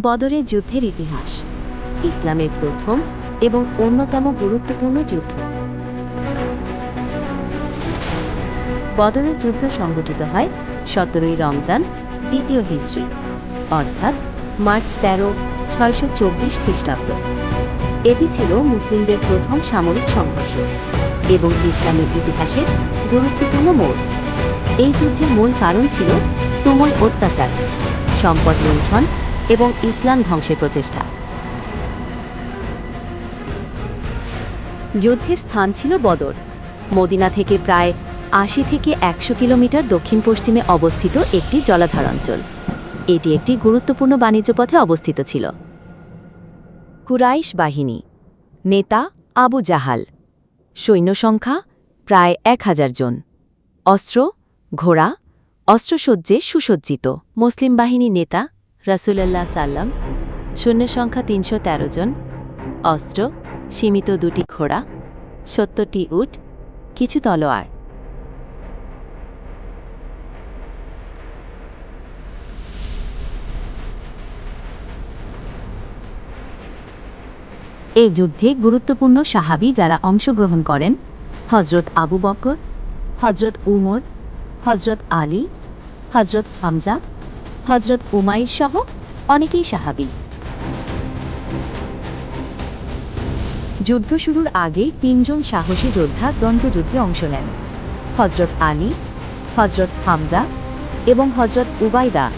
বদরের যুদ্ধের ইতিহাস, ইসলামের প্রথম এবং অন্যতম গুরুত্বপূর্ণ যুদ্ধ। বদরের যুদ্ধ সংগঠিত হয় সতেরোই রমজান, দ্বিতীয় হিজড়ি অর্থাৎ মার্চ তেরো, ছয়শো চব্বিশ খ্রিস্টাব্দ। এটি ছিল মুসলিমদের প্রথম সামরিক সংঘর্ষ এবং ইসলামের ইতিহাসের গুরুত্বপূর্ণ মোড়। এই যুদ্ধের মূল কারণ ছিল তুমুল অত্যাচার, সম্পদ লুণ্ঠন এবং ইসলাম ধ্বংসের প্রচেষ্টা। যুদ্ধের স্থান ছিল বদর। মদিনা থেকে প্রায় আশি থেকে একশো কিলোমিটার দক্ষিণ পশ্চিমে অবস্থিত একটি জলাধার অঞ্চল। এটি একটি গুরুত্বপূর্ণ বাণিজ্য পথে অবস্থিত ছিল। কুরাইশ বাহিনী, নেতা আবু জাহাল, সৈন্য সংখ্যা প্রায় এক হাজার জন। অস্ত্র, ঘোড়া অস্ত্রসজ্জে সুসজ্জিত। মুসলিম বাহিনী নেতা রাসুলাল্লাহ সাল্লাম, শূন্য সংখ্যা তিনশো তেরো জন, অস্ত্র, সীমিত দুটি ঘোড়া, সত্তরটি উট, কিছু তলোয়ার। এই যুদ্ধে গুরুত্বপূর্ণ সাহাবি যারা অংশগ্রহণ করেন হজরত আবু বকর হজরত উমর হজরত আলী হজরত হামজা হজরত উমাইর সহ অনেকেই সাহাবি। যুদ্ধ শুরুর আগে তিনজন সাহসী যোদ্ধা দ্বন্দ্বযুদ্ধে অংশ নেন। হজরত আলী, হজরত হামজা এবং হজরত উবাইদা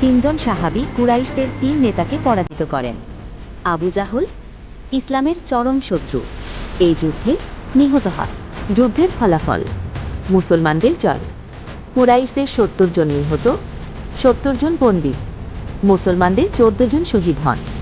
তিনজন সাহাবি কুরাইশদের তিন নেতাকে পরাজিত করেন। আবু জাহল, ইসলামের চরম শত্রু, এই যুদ্ধে নিহত হয় যুদ্ধের ফলাফল, মুসলমানদের জয় কুরাইশদের সত্তর জন নিহত সত্তর জন পণ্ডিত। মুসলমানদের চোদ্দ জন শহীদ হন।